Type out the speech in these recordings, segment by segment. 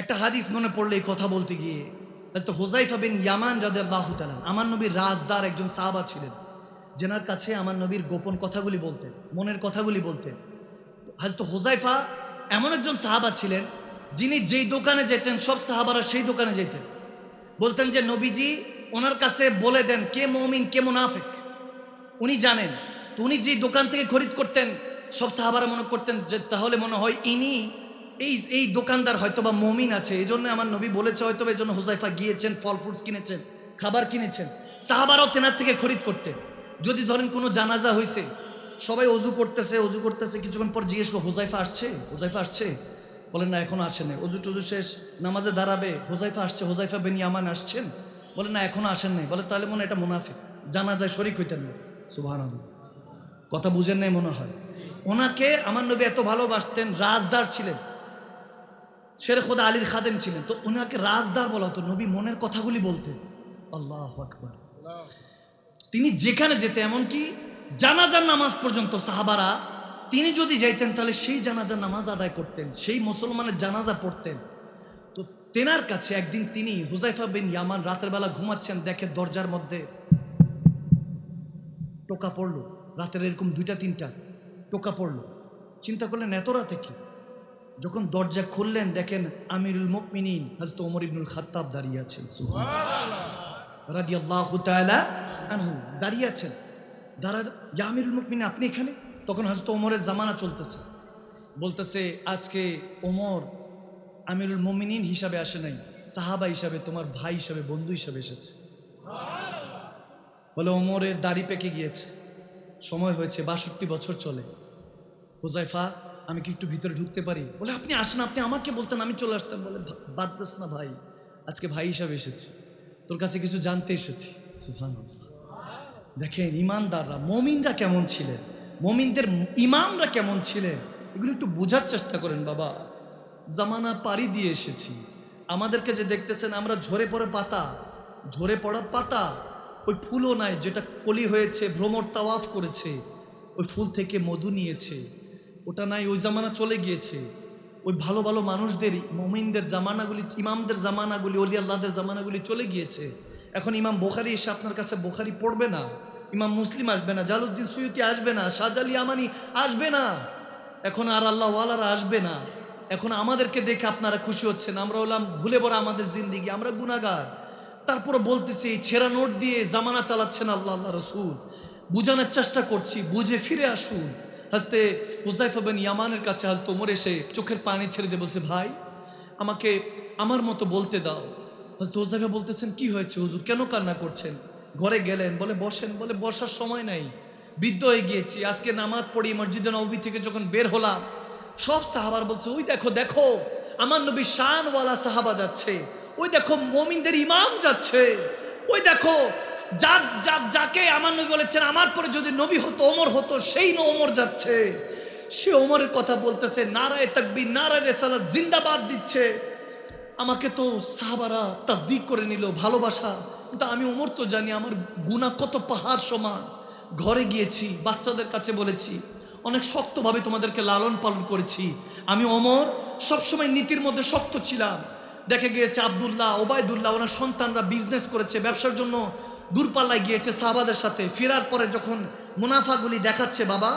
একটা হাদিস মনে পড়লে এই কথা বলতে গিয়ে তো হোজাইফা বিন ইয়ামান রাদে আল্লাহ আমার নবীর রাজদার একজন সাহাবা ছিলেন, যেনার কাছে আমার নবীর গোপন কথাগুলি বলতেন, মনের কথাগুলি বলতেন। হাজরত হোজাইফা এমন একজন সাহাবা ছিলেন, যিনি যেই দোকানে যেতেন, সব সাহাবারা সেই দোকানে যেতেন। বলতেন যে, নবীজি, ওনার কাছে বলে দেন, কে মমিন, কে মুনাফেক? উনি জানেন, তো উনি যে দোকান থেকে খরিদ করতেন, সব সাহাবারা মনে করতেন যে, তাহলে মনে হয় ইনি এই এই দোকানদার হয়তো বা মমিন আছে এই জন্য আমার নবী বলেছে হয়তো এই জন্য হুজাইফা গিয়েছেন, ফল ফ্রুটস কিনেছেন, খাবার কিনেছেন। সাহাবারও তেনার থেকে খরিদ করতেন যদি ধরেন কোনো জানাজা হয়েছে সবাই অজু করতেছে অজু করতেছে, কিছুক্ষণ পর জিজ্ঞেস করো হোজাইফা আসছে? হোজাইফা আসছে? বলেন, না, এখনও আসেন অজু টজু শেষ, নামাজে দাঁড়াবে হোজাইফা আসছে হোজাইফা বেন আমান আসছেন? বলে, না, এখনও আসেন নাই। বলে, তাহলে মনে এটা মুনাফিক জানা যায় শরিক হইতেন না। সুবাহ কথা বুঝেন নাই মনে হয়। ওনাকে আমার নবী এত ভালোবাসতেন, রাজদার ছিলেন। শের খোদা আলীর খাদেম ছিলেন। তো ওনাকে রাজদার বলা হতো, নবী মনের কথাগুলি বলতেন। আল্লাহ আকবর। তিনি যেখানে যেতে এমনকি জানাজার নামাজ পর্যন্ত সাহাবারা, তিনি যদি যাইতেন, তাহলে সেই জানাজার নামাজ আদায় করতেন, সেই মুসলমানের জানাজা পড়তেন। তো তেনার কাছে একদিন তিনি হুজাইফা বিন ইয়ামান রাতের বেলা ঘুমাচ্ছেন, দেখে দরজার মধ্যে টোকা পড়ল। রাতের এরকম দুইটা, তিনটা টোকা পড়ল। চিন্তা করলেন, এত রাতে কি? যখন দরজা খুললেন, দেখেন আমিরুল মুকমিনিন হাজরত ওমর ইবনুল খাত্তাব দাঁড়িয়ে আছেন। দাঁড়িয়ে আছেন। দাঁড়া ইয়া আমিরুল মুকমিনিন আপনি এখানে? তখন হয়তো ওমরের জামানা চলতেছে। বলতেছে, আজকে ওমর আমিরুল মুমিনিন হিসাবে আসে নাই, সাহাবা হিসাবে, তোমার ভাই হিসাবে, বন্ধু হিসাবে এসেছে। বলে ওমরের দাড়ি পেকে গিয়েছে। সময় হয়েছে, বাষট্টি বছর চলে। হুজাইফা আমি কি একটু ভিতরে ঢুকতে পারি? বলে, আপনি আসেন, আপনি আমাকে বলতেন, আমি চলে আসতাম। বলে বাদ দাস না ভাই, আজকে ভাই হিসাবে এসেছি। তোর কাছে কিছু জানতে এসেছি। সুফান দেখেন ইমানদাররা মমিনরা কেমন ছিলেন? মমিনদের ইমামরা কেমন ছিলেন? এগুলো একটু বোঝার চেষ্টা করেন, বাবা। জামানা পাড়ি দিয়ে এসেছি। আমাদেরকে যে দেখতেছেন, আমরা ঝরে পড়ে পাতা। ঝরে পড়া পাতা। ওই ফুলও নাই, যেটা কলি হয়েছে, ভ্রমর তাওয়াফ করেছে। ওই ফুল থেকে মধু নিয়েছে। ওটা নাই, ওই জামানা চলে গিয়েছে। ওই ভালো ভালো মানুষদের, মমিনদের জামানাগুলি, ইমামদের জামানাগুলি, অলি আল্লাহদের জামানাগুলি চলে গিয়েছে। এখন ইমাম বোখারি এসে আপনার কাছে বোখারি পড়বে না, ইমাম মুসলিম আসবে না জালুদ্দিন সুয়ুতি আসবে না শাহজালি আমানি আসবে না। এখন আর আল্লাহ ওয়ালারা আসবে না। এখন আমাদেরকে দেখে আপনারা খুশি হচ্ছেন, আমরা হলাম ভুলে পড়া আমাদের জিন্দিগি, আমরা গুনাগার তারপরে বলতেছি, এই ছেঁড়া নোট দিয়ে জামানা চালাচ্ছেন আল্লাহ আল্লাহ রসুল। বুঝানোর চেষ্টা করছি, বুঝে ফিরে আসুন। হাসতে হুজাইফা বিন ইয়ামানের কাছে হাজতে ওমর এসে চোখের পানি ছেড়ে দিয়ে বলছে, ভাই, আমাকে আমার মতো বলতে দাও। হাজতে হুজাইফা বলতেছেন, কি হয়েছে হুজুর? কেন কান্না করছেন? ঘরে গেলেন, বলে বসেন, বলে বসার সময় নাই। বৃদ্ধ হয়ে গিয়েছি, আজকে নামাজ পড়ি, মসজিদে নবী থেকে যখন বের হলাম, সব সাহাবার বলছে, ওই দেখো দেখো, আমার নবী শানওয়ালা সাহাবা যাচ্ছে। ওই দেখো, মমিনদের ইমাম যাচ্ছে। ওই দেখো যার যার, যাকে আমার নবী বলেছেন, আমার পরে যদি নবী হতো, ওমর হতো, সেই ন ওমর যাচ্ছে। সে ওমরের কথা বলতেছে, নারায় তাকবি নারায় রেসালাত, জিন্দাবাদ দিচ্ছে। আমাকে তো সাহাবারা তাসদিক করে নিল, ভালোবাসা। কিন্তু আমি ওমর তো জানি, আমার গুণা কত পাহাড় সমান। ঘরে গিয়েছি, বাচ্চাদের কাছে বলেছি, অনেক শক্তভাবে তোমাদেরকে লালন পালন করেছি। আমি অমর সবসময় নীতির মধ্যে শক্ত ছিলাম। দেখে গিয়েছে আবদুল্লাহ, ওবায়দুল্লাহ, ওনার সন্তানরা বিজনেস করেছে, ব্যবসার জন্য দূরপাল্লায় গিয়েছে সাহাবাদের সাথে। ফেরার পরে যখন মুনাফাগুলি দেখাচ্ছে, বাবা,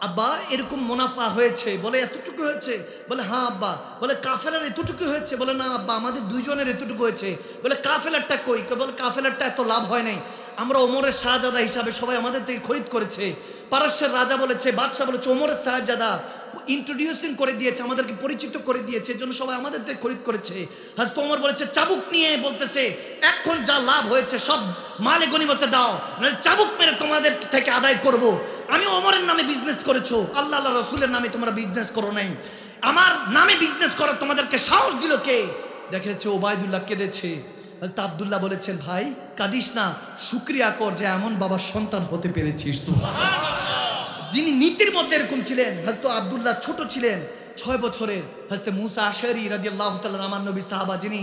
আব্বা, এরকম মুনাফা হয়েছে, বলে এতটুকু হয়েছে, বলে হ্যাঁ আব্বা, বলে কাফেলার এতটুকু হয়েছে, বলে না, আব্বা, আমাদের দুইজনের এতটুকু হয়েছে, বলে কাফেলারটা কই? বলে কাফেলারটা এত লাভ হয় নাই। আমরা ওমরের শাহজাদা হিসাবে সবাই আমাদের থেকে খরিদ করেছে। পারস্যের রাজা বলেছে, বাদশাহ বলেছে, ওমরের শাহজাদা ইন্ট্রোডিউসিং করে দিয়েছে, আমাদেরকে পরিচিত করে দিয়েছে জন্য সবাই আমাদের থেকে খরিদ করেছে। হাজ তোমর বলেছে, চাবুক নিয়ে বলতেছে, এখন যা লাভ হয়েছে সব মালে গনিমতে দাও, নাহলে চাবুক মেরে তোমাদের থেকে আদায় করব। আমি ওমরের নামে বিজনেস করেছ, আল্লাহ আল্লাহ রসুলের নামে তোমরা বিজনেস করো নাই। আমার নামে বিজনেস করো তোমাদেরকে সাহস দিল কে? দেখেছে ওবায়দুল্লাহ কেঁদেছে। আব্দুল্লাহ বলেছেন, ভাই, কাঁদিস না। শুক্রিয়া কর যে এমন বাবার সন্তান হতে পেরেছিস। যিনি নীতির মধ্যে এরকম ছিলেন হয়তো আবদুল্লাহ ছোট ছিলেন, ছয় বছরের। হাজতে মুসা আশারি রাজি আল্লাহ আমার নবী সাহাবা, যিনি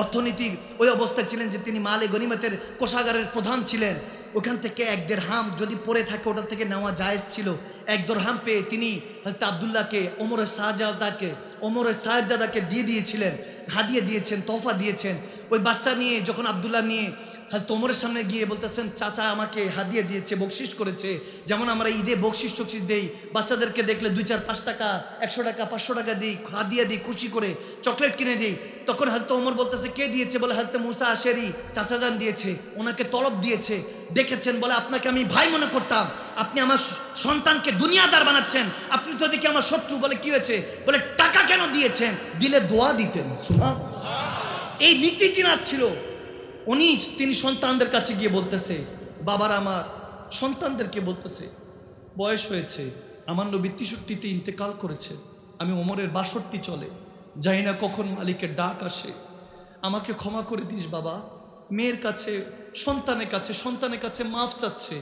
অর্থনীতির ওই অবস্থায় ছিলেন যে তিনি মালে গনিমতের কোষাগারের প্রধান ছিলেন। ওখান থেকে এক দেড় হাম যদি পড়ে থাকে ওটা থেকে নেওয়া জায়েজ ছিল। এক হাম পেয়ে তিনি হজরত আবদুল্লাহকে ওমরের শাহজাদাকে ওমরের শাহজাদাকে দিয়ে দিয়েছিলেন, হাদিয়ে দিয়েছেন তোফা দিয়েছেন। ওই বাচ্চা নিয়ে, যখন আবদুল্লাহ নিয়ে হাজরত ওমরের সামনে গিয়ে বলতেছেন, চাচা আমাকে হাদিয়ে দিয়েছে বকশিস করেছে। যেমন আমরা ঈদে বকশিস টকশিস দেই, বাচ্চাদেরকে দেখলে দুই চার পাঁচ টাকা, একশো টাকা, পাঁচশো টাকা দিই, হাদিয়ে দিই, খুশি করে চকলেট কিনে দিই। তখন হাজরত ওমর বলতেছে, কে দিয়েছে? বলে, হাজরত মুসা আশেরি, চাচা যান দিয়েছে, ওনাকে তলব দিয়েছে। দেখেছেন? বলে, আপনাকে আমি ভাই মনে করতাম। আপনি আমার সন্তানকে দুনিয়াদার বানাচ্ছেন। আপনি তো দেখি আমার শত্রু। বলে, কি হয়েছে? বলে, টাকা কেন দিয়েছেন? দিলে দোয়া দিতেন সুমা এই নীতি জিনার ছিল। উনি তিনি সন্তানদের কাছে গিয়ে বলতেছে, বাবার আমার, সন্তানদেরকে বলতেছে, বয়স হয়েছে, আমার নবী তেষট্টিতে ইন্তেকাল করেছে, আমি ওমরের বাষট্টি চলে, জানি না কখন মালিকের ডাক আসে। আমাকে ক্ষমা করে দিস বাবা, মেয়ের কাছে, সন্তানের কাছে সন্তানের কাছে মাফ চাচ্ছে,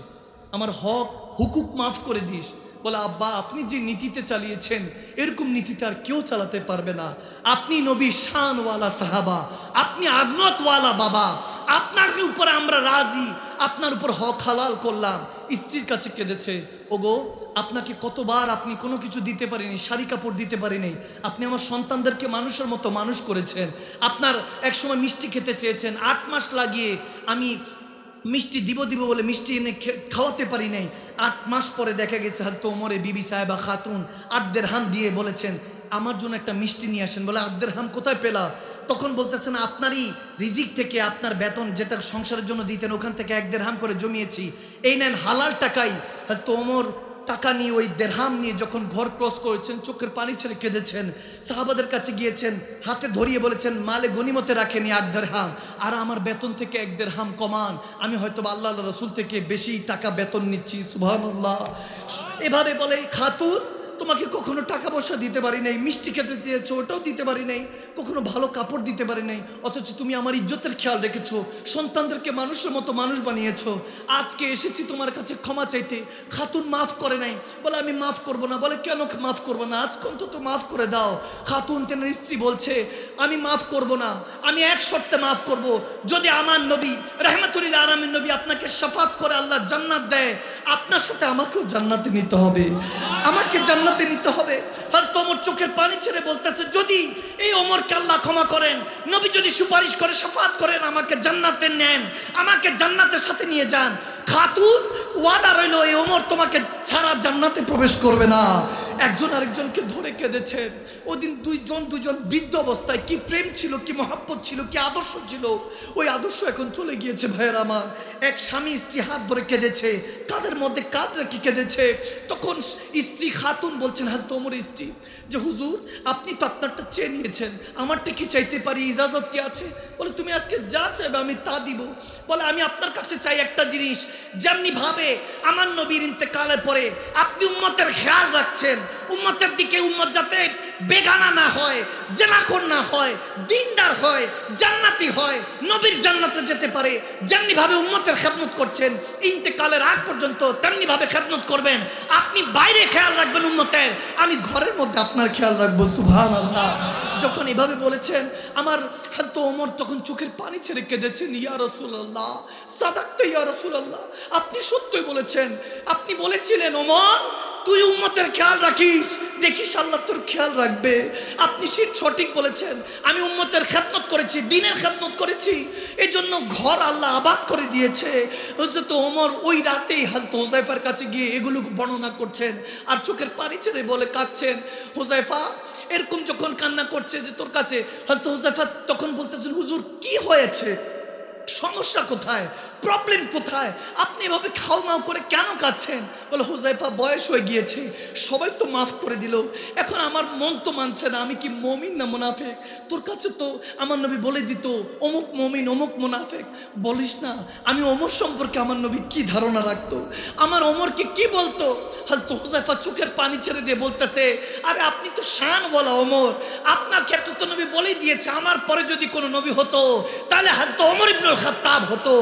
আমার হক, হুকুক মাফ করে দিস বলে, আব্বা, আপনি যে নীতিতে চালিয়েছেন, এরকম নীতিতে আর কেউ চালাতে পারবে না। আপনি নবী শানওয়ালা সাহাবা, আপনি আজমতওয়ালা বাবা। আপনার উপরে আমরা রাজি, আপনার উপর হক হালাল করলাম। স্ত্রীর কাছে কেঁদেছে, ওগো, আপনাকে কতবার আপনি কোনো কিছু দিতে পারিনি, শাড়ি কাপড় দিতে পারিনি। আপনি আমার সন্তানদেরকে মানুষের মতো মানুষ করেছেন। আপনার একসময় মিষ্টি খেতে চেয়েছেন। আট মাস লাগিয়ে আমি মিষ্টি দিব দিব বলে মিষ্টি এনে খাওয়াতে পারি নাই। আট মাস পরে দেখা গেছে হয়তো ওমরে, বিবি সাহেবা, খাতুন আটদের হাম দিয়ে বলেছেন, আমার জন্য একটা মিষ্টি নিয়ে আসেন। বলে, আটদের হাম কোথায় পেলা? তখন বলতেছেন, আপনারই রিজিক থেকে আপনার বেতন যেটা সংসারের জন্য দিতেন, ওখান থেকে এক দেড়হাম করে জমিয়েছি। এই নেন হালাল টাকাই। হয়তো ওমর টাকা নিয়ে ওই দেড়হাম নিয়ে যখন ঘর ক্রস করেছেন, চোখের পানি ছেড়ে কেঁদেছেন, সাহাবাদের কাছে গিয়েছেন, হাতে ধরিয়ে বলেছেন, মালে গনিমতে রাখেনি আট দেড়হাম, আর আমার বেতন থেকে এক দেড়হাম কমান, আমি হয়তো আল্লাহ রসুল থেকে বেশি টাকা বেতন নিচ্ছি সুবাহ এভাবে বলে খাতুন তোমাকে কখনো টাকা পয়সা দিতে পারি নাই, মিষ্টি খেতে দিয়েছ, ওটাও দিতে পারি নাই, কখনো ভালো কাপড় দিতে পারি নাই, অথচ তুমি আমার ইজ্জতের খেয়াল রেখেছো, সন্তানদেরকে মানুষের মতো মানুষ বানিয়েছো। আজকে এসেছি তোমার কাছে ক্ষমা চাইতে, খাতুন মাফ করে নাই, বলে আমি মাফ করব না, বলে কেন মাফ করব না, আজ অন্তত মাফ করে দাও। খাতুন তেনার স্ত্রী বলছে, আমি মাফ করব না, আমি এক শর্তে মাফ করব, যদি আমার নবী রহমতুল্লাহ আলমীর নবী আপনাকে শফাত করে আল্লাহ জান্নাত দেয়, আপনার সাথে আমাকেও জান্নাতে নিতে হবে। আমাকে জান্নাতে নিতে হবে। আর তোমার চোখের পানি ছেড়ে বলতেছে, যদি এই ওমরকে আল্লাহ ক্ষমা করেন, নবী যদি সুপারিশ করে, সাফাত করেন, আমাকে জান্নাতে নেন, আমাকে জান্নাতের সাথে নিয়ে যান, খাতুন, ওয়াদা রইল, এই ওমর তোমাকে ছাড়া জান্নাতে প্রবেশ করবে না। একজন আরেকজনকে ধরে কেঁদেছেন ওদিন দুইজন দুইজন বৃদ্ধ অবস্থায় কি প্রেম ছিল, কি মহাব্বত ছিল, কি আদর্শ ছিল? ওই আদর্শ এখন চলে গিয়েছে, ভাইয়ের আমার। এক স্বামী স্ত্রী হাত ধরে কেঁদেছে, কাদের মধ্যে কাঁদ রেখে কেঁদেছে? তখন স্ত্রী খাতুন বলছেন হাজ তোমর স্ত্রী, যে হুজুর, আপনি তো আপনারটা চেয়ে নিয়েছেন, আমারটা কি চাইতে পারি? ইজাজত কি আছে? বলে, তুমি আজকে যা চাইবে আমি তা দিব। বলে, আমি আপনার কাছে চাই একটা জিনিস, যেমনি ভাবে আমার নবীর ইন্তেকালের পরে আপনি উম্মতের খেয়াল রাখছেন উম্মতের দিকে উম্মত যাতে বেগানা না হয়, জেনাখর না হয়, দিনদার হয়, জান্নাতি হয়, নবীর জান্নাতে যেতে পারে যেমনি ভাবে উম্মতের খেদমত করছেন, ইন্তেকালের আগ পর্যন্ত তেমনি ভাবে খেদমত করবেন। আপনি বাইরে খেয়াল রাখবেন উম্মতের। আমি ঘরের মধ্যে আপনার খেয়াল রাখব সুভান আল্লাহ যখন এভাবে বলেছেন, আমার হয়তো ওমর তখন চোখের পানি ছেড়ে কেঁদেছেন, ইয়া রসুল্লাহ সাদাক্তে ইয়া রসুল্লাহ আপনি সত্যই বলেছেন, আপনি বলেছিলেন, ওমর তুই উম্মতের খেয়াল রাখিস। দেখিস আল্লাহ তোর খেয়াল রাখবে। আপনি সে সঠিক বলেছেন। আমি উম্মতের খেদমত করেছি, দিনের খেদমত করেছি। এই জন্য ঘর আল্লাহ আবাদ করে দিয়েছে। হজরত ওমর ওই রাতেই হাজরত হোজাইফার কাছে গিয়ে এগুলো বর্ণনা করছেন আর চোখের পানি ছেড়ে বলে কাঁদছেন। হোজাইফা এরকম যখন কান্না করছে যে তোর কাছে হয়তো হোজাইফা তখন বলতেছেন, হুজুর, কি হয়েছে? সমস্যা কোথায়? প্রবলেম কোথায়? আপনি এভাবে খাও মাও করে কেন কাঁদছেন? বলে হুজাইফা বয়স হয়ে গিয়েছে। সবাই তো মাফ করে দিল। এখন আমার মন তো মানছে না, আমি কি মমিন না মুনাফেক? তোর কাছে তো আমার নবী বলে দিত, অমুক মমিন, অমুক মুনাফেক। বলিস না, আমি অমর সম্পর্কে আমার নবী কি ধারণা রাখতো? আমার অমরকে কি বলতো? হয়তো হুজাইফা চোখের পানি ছেড়ে দিয়ে বলতেছে, আরে আপনি তো শান বলা অমর আপনার ক্ষেত্রে তো নবী বলেই দিয়েছে, আমার পরে যদি কোনো নবী হতো, তাহলে হয়তো অমর ইবনে ইবনুল খাত্তাব হতো।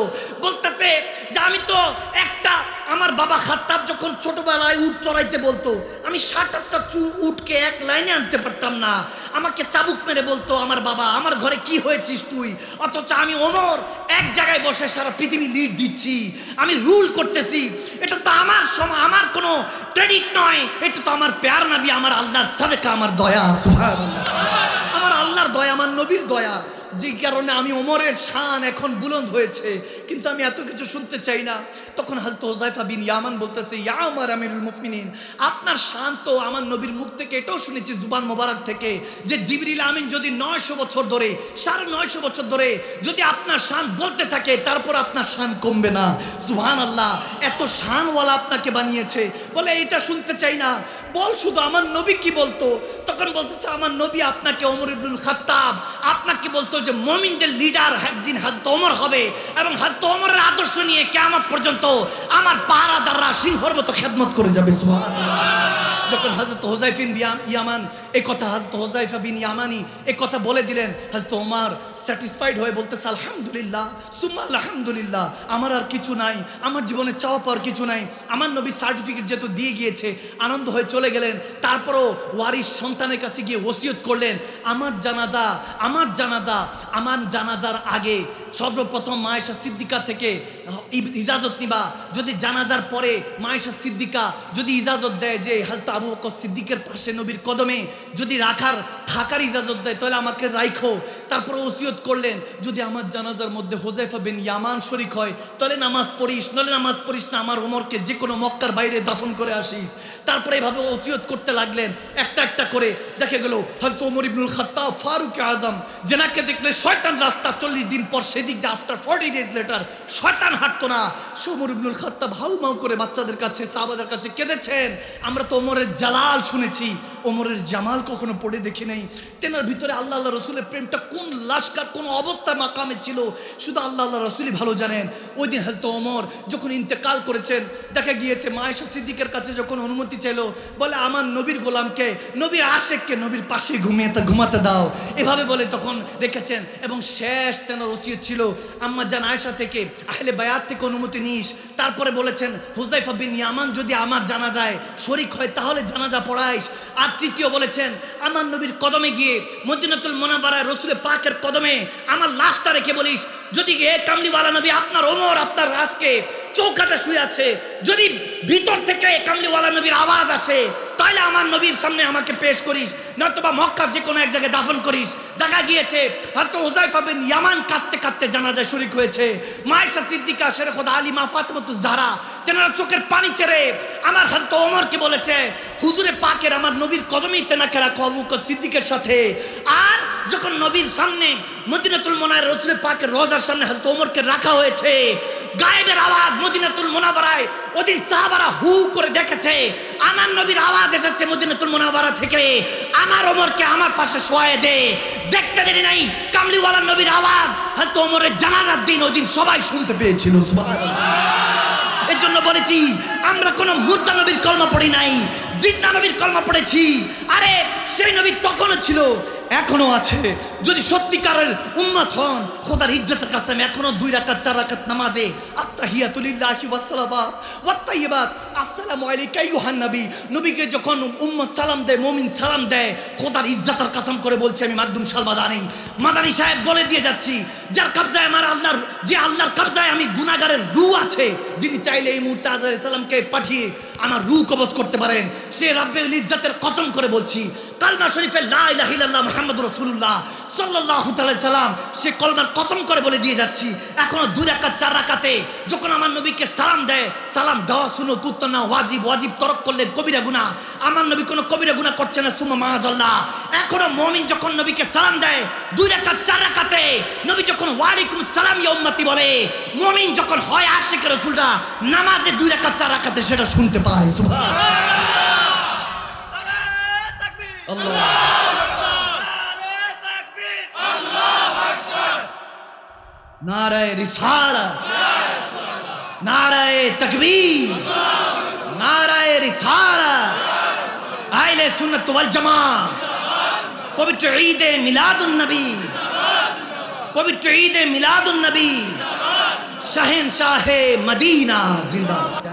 বলতেছে যে আমি তো একটা আমার বাবা খাত্তাব যখন ছোটবেলায় উট চড়াইতে বলতো, আমি সাত আটটা চু উটকে এক লাইনে আনতে পারতাম না। আমাকে চাবুক মেরে বলতো, আমার বাবা, আমার ঘরে কি হয়েছিস তুই? অথচ আমি ওমর এক জায়গায় বসে সারা পৃথিবী লিড দিচ্ছি। আমি রুল করতেছি। এটা তো আমার সম আমার কোনো ক্রেডিট নয়। এটা তো আমার প্যার নাবি, আমার আল্লাহর সাদেকা, আমার দয়া আমার আল্লাহর দয়া, আমার নবীর দয়া। যে কারণে আমি ওমরের শান এখন বুলন্দ হয়েছে। কিন্তু আমি এত কিছু শুনতে চাই না। তখন হাজরত হোজাইফা বিন ইয়ামান বলতেছে, ইয়া আমার আমিরুল মুমিনিন, আপনার শান তো আমার নবীর মুখ থেকে, এটাও শুনেছি জুবান মোবারক থেকে, যে জিবরিল আমিন যদি নয়শো বছর ধরে, সাড়ে নয়শো বছর ধরে যদি আপনার শান বলতে থাকে, তারপর আপনার শান কমবে না। সুহান আল্লাহ এত শানওয়ালা আপনাকে বানিয়েছে। বলে এটা শুনতে চাই না। বল শুধু, আমার নবী কি বলতো? তখন বলতেছে, আমার নবী আপনাকে ওমর ইবনুল খাত্তাব, আপনাকে বলতো যে মমিনদের লিডার একদিন হাজত ওমর হবে এবং হাজত ওমরের আদর্শ নিয়ে কেমন পর্যন্ত আমার পাহারাদাররা সিংহর মতো খেদমত করে যাবে, সুবহানাল্লাহ। যখন হাজরত হোজাইফিন ইয়ামান, এই কথা হাজরত হোজাইফা বিন ইয়ামানি এই কথা বলে দিলেন হাজরত ওমর স্যাটিসফাইড হয়ে বলতেছে, আলহামদুলিল্লাহ, সুম্মা আলহামদুলিল্লাহ, আমার আর কিছু নাই, আমার জীবনে চাওয়া পাওয়ার কিছু নাই, আমার নবী সার্টিফিকেট যেহেতু দিয়ে গিয়েছে, আনন্দ হয়ে চলে গেলেন, তারপরও ওয়ারিস সন্তানের কাছে গিয়ে ওসিয়ত করলেন, আমার জানাজা আমার জানাজা, আমার জানাজার আগে সর্বপ্রথম মায়েশা সিদ্দিকা থেকে ইজাজত নিবা, যদি জানাজার পরে মায়েশা সিদ্দিকা যদি ইজাজত দেয় যে হাজত আবু বকর সিদ্দিকের পাশে নবীর কদমে যদি রাখার থাকার ইজাজত দেয়, তাহলে আমাকে রাইখো। তারপরে ওসিয়ত করলেন, যদি আমার জানাজার মধ্যে হোজাইফা বিন ইয়ামান শরিক হয়, তাহলে নামাজ পড়িস নলে নামাজ পড়িস না, আমার ওমরকে যে কোনো মক্কার বাইরে দাফন করে আসিস। তারপরে এভাবে ওসিয়ত করতে লাগলেন, একটা একটা করে। দেখে গেল হয়তো ওমর ইবনুল খাত্তাব, ফারুক আজম জেনাকে দেখলে শয়তান রাস্তা, চল্লিশ দিন পর সেদিক দিয়ে আফটার ফর্টি ডেজ লেটার শয়তান হাঁটতো না। সোমর ইবনুল খাত্তাব হাউ মাউ করে বাচ্চাদের কাছে, সাহাবাদের কাছে কেঁদেছেন। আমরা তো ওমরের জালাল শুনেছি, ওমরের জামাল কখনো পড়ে দেখি নাই। তেনার ভিতরে আল্লাহ আল্লাহ রসুলের প্রেমটা কোন লাস্কার কোন অবস্থা মাকামে ছিল? শুধু আল্লাহ আল্লাহ রসুলই ভালো জানেন। ওই দিন হাজত ওমর যখন ইন্তেকাল করেছেন, দেখা গিয়েছে মায়েশা সিদ্দিকের কাছে যখন অনুমতি চাইলো, বলে, আমার নবীর গোলামকে, নবীর আশেককে নবীর পাশে ঘুমিয়ে ঘুমাতে দাও। এভাবে বলে তখন রেখেছেন এবং শেষ তেনার ওসিয়ত ছিল, আম্মা জান আয়েশা থেকে আহলে বায়াত থেকে অনুমতি নিস। তারপরে বলেছেন হুজাইফা বিন ইয়ামান যদি আমার জানা যায়, শরিক হয় তাহলে জানাজা পড়াইস। আর তৃতীয় বলেছেন, আমার নবীর কদমে গিয়ে মদিনাতুল মোনাবারায় রসুলের পাকের কদমে আমার লাশটা রেখে বলিস, যদি এ কামলিওয়ালা নবী আপনার ওমর, আপনার রাজকে চৌকাটা শুয়ে আছে, যদি ভিতর থেকে কামলিওয়ালা নবীর আওয়াজ আসে তাহলে আমার নবীর সামনে আমাকে পেশ করিস, নয়তোবা মক্কার যে কোনো এক জায়গায় দাফন করিস দেখা গিয়েছে হয়তো হুজাইফা বিন ইয়ামান কাঁদতে কাঁদতে জানাজায় শরিক হয়েছে। মায়েশা সিদ্দিকা শেরে খোদা আলিমা ফাতেমাতু জাহরা, তেনারা চোখের পানি ছেড়ে আমার হাজত ওমরকে বলেছে, হুজুরে পাকের আমার নবীর কদমেই তেনাকে রাখো আবু বকর সিদ্দিকের সাথে। আর যখন নবীর সামনে মদিনাতুল মোনায় রসুলের পাকের রোজার সামনে হাজত ওমরকে রাখা হয়েছে, গায়েবের আওয়াজ মদিনাতুল মোনাবারায় ওদিন সাহাবারা হু করে দেখেছে, আমার নবীর আওয়াজ এসেছে মদিনাতুল মোনাবারা থেকে, আমার ওমরকে আমার পাশে শোয়ে দে। দেখতে দেরি নাই। কামলিওয়ালা নবীর আওয়াজ। হয়তো ওমরের জানানার দিন, ওই দিন সবাই শুনতে পেয়েছিল। এর জন্য বলেছি, আমরা কোনো মুদ্রা নবীর কলমা পড়ি নাই। জিন্দা নবীর কলমা পড়েছি। আরে, সেই নবী তখনও ছিল এখনও আছে। যদি সত্যিকারের উন্মত হন, খোদার ইজ্জতের কাছে আমি এখনও দুই রাকাত, চার রাকাত নামাজে আসসালামু আলাইকা নবী। নবীকে যখন উম্মত সালাম দেয় সালাম দেয়, খোদার ইজ্জতের কসম করে বলছি, আমি শাল মাদানি। মাদানি সাহেব বলে দিয়ে যাচ্ছি, যার কবজায় আমার আল্লাহর, যে আল্লাহর কবজায় আমি গুনাহগারের রু আছে, যিনি চাইলে এই মুহূর্তে পাঠিয়ে আমার রু কবজ করতে পারেন। সে রাব্বেল ইজ্জতের কসম করে বলছি, কালমা শরীফে লা মুহাম্মাদুর রাসূলুল্লাহ সাল্লাল্লাহু তাআলা সাল্লাম, সে কলমার কসম করে বলে দিয়ে যাচ্ছি, এখনও দুই রাকাত, চার রাকাতে যখন আমার নবীকে সালাম দেয়, সালাম দেওয়া শুনো উত্তর না, ওয়াজিব ওয়াজিব তরক করলে কবিরা গুনাহ। আমার নবী কোনো কবিরা গুনাহ করছে না সুমা মাহাজাল্লাহ এখনও মমিন যখন নবীকে সালাম দেয়, দুই রাকাত, চার রাকাতে নবী যখন ওয়ালাইকুম সালাম ইয়া উম্মতি বলে, মমিন যখন হয় আশিক রাসূলরা, নামাজে দুই রাকাত, চার রাকাতে সেটা শুনতে পায় সুবহান আল্লাহ। নারায় রিসালা, নারায় তকবীর, নারায় রিসালা। আইলে সুন্নত ওয়াল জামা পবিত্র ঈদে মিলাদুন নবী, পবিত্র ঈদে মিলাদুন নবী, শাহেন শাহে মদিনা, জিন্দাবাদ।